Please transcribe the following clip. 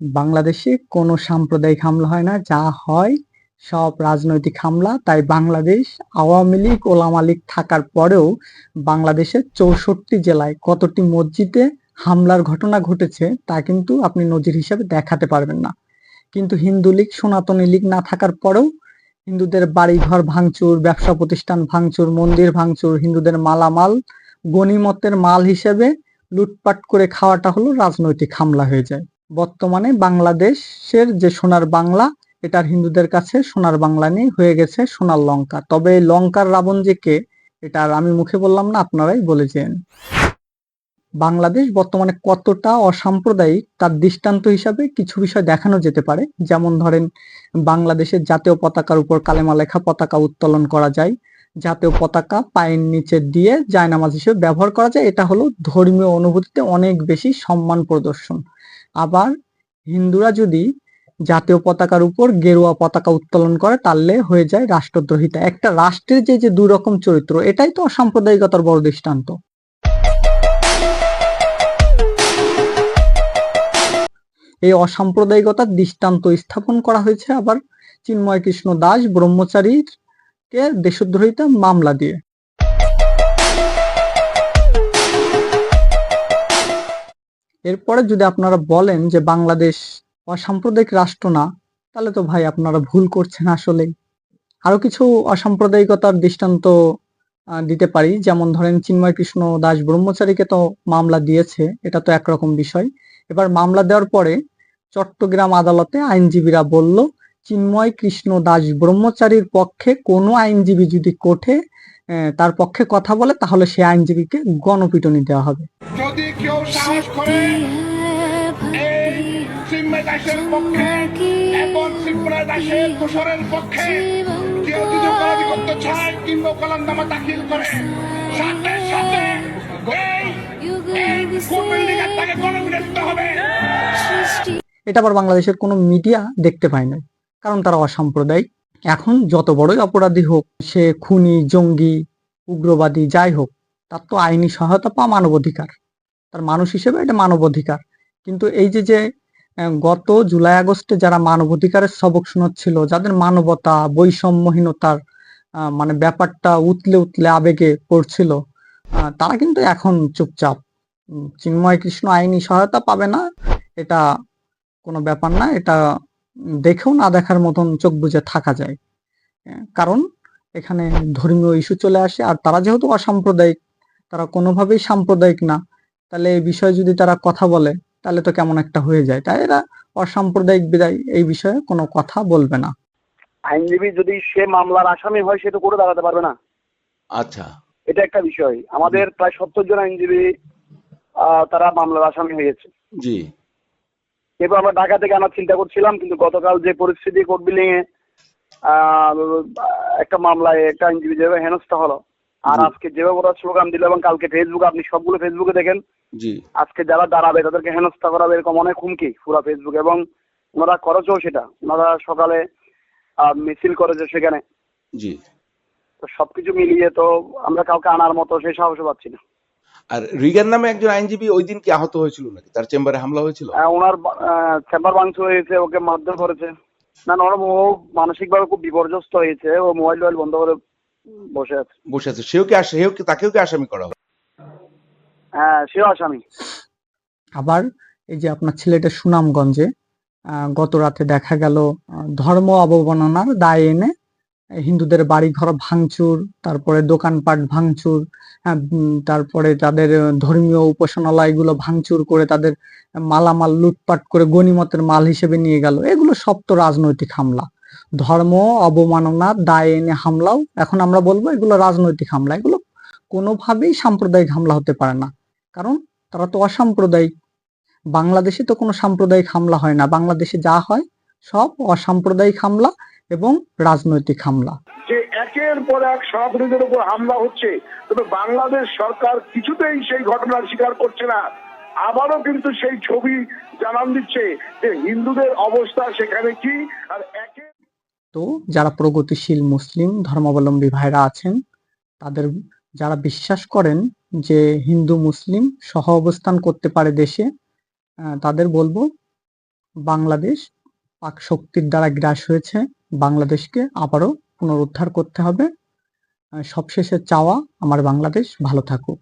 বাংলাদেশে কোনো সাম্প্রদায়িক হামলা হয় না। যা হয়, সব রাজনৈতিক হামলা। তাই বাংলাদেশ আওয়ামী লীগ, ওলামা লীগ থাকার পরেও বাংলাদেশের চৌষট্টি জেলায় কতটি মসজিদে হামলার ঘটনা ঘটেছে, তা কিন্তু আপনি নজির হিসেবে দেখাতে পারবেন না। কিন্তু হিন্দু লীগ, সনাতনী লীগ না থাকার পরেও হিন্দুদের বাড়িঘর ভাঙচুর, ব্যবসা প্রতিষ্ঠান ভাঙচুর, মন্দির ভাঙচুর, হিন্দুদের মালামাল, গণিমতের মাল হিসেবে লুটপাট করে খাওয়াটা হলো রাজনৈতিক হামলা হয়ে যায়। বর্তমানে বাংলাদেশের যে সোনার বাংলা, এটার হিন্দুদের কাছে সোনার বাংলা নিয়ে হয়ে গেছে সোনার লঙ্কা। তবে লঙ্কার রাবণ যে কে, এটা আর আমি মুখে বললাম না, আপনারাই বলেছেন। বাংলাদেশ বর্তমানে কতটা অসাম্প্রদায়িক, তার দৃষ্টান্ত হিসাবে কিছু বিষয় দেখানো যেতে পারে। যেমন ধরেন, বাংলাদেশের জাতীয় পতাকার উপর কালেমা লেখা পতাকা উত্তোলন করা যায় জাতীয় পতাকা পায়ের নিচে দিয়ে জায়নামাজ হিসেবে ব্যবহার করা যায়। এটা হলো ধর্মীয় অনুভূতিতে অনেক বেশি সম্মান প্রদর্শন। আবার হিন্দুরা যদি জাতীয় পতাকার উপর গেরুয়া পতাকা উত্তোলন করে, তাহলে হয়ে যায় রাষ্ট্রদ্রোহিতা। একটা রাষ্ট্রের যে যে দুই রকম চরিত্র, এটাই তো অসাম্প্রদায়িকতার বড় দৃষ্টান্ত। এই অসাম্প্রদায়িকতার দৃষ্টান্ত স্থাপন করা হয়েছে আবার চিন্ময় কৃষ্ণ দাস, ব্রহ্মচারীর দেশদ্রোহিতা মামলা দিয়ে। এরপরে যদি আপনারা বলেন যে বাংলাদেশ অসাম্প্রদায়িক রাষ্ট্র না, তাহলে তো ভাই আপনারা ভুল করছেন আসলেই। আরও কিছু অসাম্প্রদায়িকতার দৃষ্টান্ত দিতে পারি। যেমন ধরেন চিন্ময় কৃষ্ণ দাস ব্রহ্মচারীকে তো মামলা দিয়েছে, এটা তো একরকম বিষয়। এবার মামলা দেওয়ার পরে চট্টগ্রাম আদালতে আইনজীবীরা বলল চিন্ময় কৃষ্ণ দাস ব্রহ্মচারীর পক্ষে কোনো আইনজীবী যদি কোর্টে আহ, তার পক্ষে কথা বলে তাহলে সে আইনজীবীকে গণপিটুনি দেওয়া হবে। যদি কেউ সাহস করে সিম্মে দাসের পক্ষে এবং দাসের দোসরের পক্ষে কেউ যদি অপরাধী করতে চায় কিংবা কলমনামা দাখিল করে সাথে সাথে এটা আবার বাংলাদেশের কোনো মিডিয়া দেখতে পায় না কারণ তারা অসাম্প্রদায়িক। এখন যত বড়ই অপরাধী হোক, সে খুনি, জঙ্গি, উগ্রবাদী, যাই হোক, তার তো আইনি সহায়তা পাওয়া মানবাধিকার। তার মানুষ হিসেবে এটা মানবাধিকার। কিন্তু এই যে যে গত জুলাই আগস্টে যারা মানবাধিকারের সবক শোনাচ্ছিল, যাদের মানবতা, বৈষম্যহীনতার মানে ব্যাপারটা উতলে উতলে আবেগে পড়ছিল তারা কিন্তু এখন চুপচাপ। চিন্ময় কৃষ্ণ আইনি সহায়তা পাবে না, এটা কোনো ব্যাপার না, এটা দেখেও না দেখার মতন চোখ বুজে থাকা যায়। কারণ এখানে ধর্মীয় ইস্যু চলে আসে আর তারা যেহেতু অসাম্প্রদায়িক তারা কোনোভাবেই সাম্প্রদায়িক না। তাহলে এই বিষয়ে যদি তারা কথা বলে তাহলে তো কেমন একটা হয়ে যায়। তাই এরা অসাম্প্রদায়িক বিদায় এই বিষয়ে কোনো কথা বলবে না। আইনজীবী যদি সে মামলার আসামি হয় সে তো করে দাঁড়াতে পারবে না। আচ্ছা। এটা একটা বিষয়। আমাদের প্রায় সত্তর জন আইনজীবী আহ, তারা মামলার আসামি হয়েছে। জি। এরপর আমরা ঢাকা থেকে আনার চিন্তা করছিলাম কিন্তু গতকাল যে পরিস্থিতি কোর্ট বিল্ডিং এ একটা মামলায় একটা আইনজীবী যেভাবে হেনস্থা হলো আর আজকে যেভাবে ওরা স্লোগান দিল এবং কালকে ফেসবুকে আপনি সবগুলো ফেসবুকে দেখেন আজকে যারা দাঁড়াবে তাদেরকে হেনস্থা করাবে এরকম অনেক হুমকি পুরা ফেসবুক এবং ওনারা করেছেও সেটা। ওনারা সকালে মিছিল করেছে সেখানে। জি। তো সবকিছু মিলিয়ে তো আমরা কাউকে আনার মতো সেই সাহস পাচ্ছি না। আর রিগান নামে একজন আইনজীবী ওই দিন কি আহত হয়েছিল নাকি? তার চেম্বারে হামলা হয়েছিল? আহ, ওনার চেম্বার ভাঙচুর হয়েছে ওকে মারধর করেছে। না না ও মানসিকভাবে খুব বিপর্যস্ত হয়েছে ও মোবাইল টোবাইল বন্ধ করে বসে আছে। বসে আছে। সেও কি আস- সেও কি তাকেও কি আসামি করা হবে হ্যাঁ সেও আসামি। আবার এই যে আপনার ছেলেটা সুনামগঞ্জে আহ, গত রাতে দেখা গেল ধর্ম অবমাননার দায় এনে হিন্দুদের বাড়ি ঘর ভাঙচুর তারপরে দোকানপাট ভাঙচুর হ্যাঁ, তারপরে তাদের ধর্মীয় উপাসনালয়গুলো ভাঙচুর করে তাদের মালামাল লুটপাট করে গণিমতের মাল হিসেবে নিয়ে গেল। এগুলো সব তো রাজনৈতিক হামলা। ধর্ম অবমাননা দায় এনে হামলাও এখন আমরা বলব এগুলো রাজনৈতিক হামলা। এগুলো কোনোভাবেই সাম্প্রদায়িক হামলা হতে পারে না। কারণ তারা তো অসাম্প্রদায়িক। বাংলাদেশে তো কোনো সাম্প্রদায়িক হামলা হয় না। বাংলাদেশে যা হয় সব অসাম্প্রদায়িক হামলা। এবং রাজনৈতিক হামলা। যে একের পর এক সনাতনীদের উপর হামলা হচ্ছে তবে বাংলাদেশ সরকার কিছুতেই সেই ঘটনার স্বীকার করছে না। আবারও কিন্তু সেই ছবি জানান দিচ্ছে যে হিন্দুদের অবস্থা সেখানে কি আর একে তো যারা প্রগতিশীল মুসলিম ধর্মাবলম্বী ভাইরা আছেন তাদের যারা বিশ্বাস করেন যে হিন্দু মুসলিম সহ অবস্থান করতে পারে দেশে তাদের বলব বাংলাদেশ পাক শক্তির দ্বারা গ্রাস হয়েছে। বাংলাদেশকে আবারও পুনরুদ্ধার করতে হবে। সবশেষে চাওয়া আমার বাংলাদেশ ভালো থাকুক।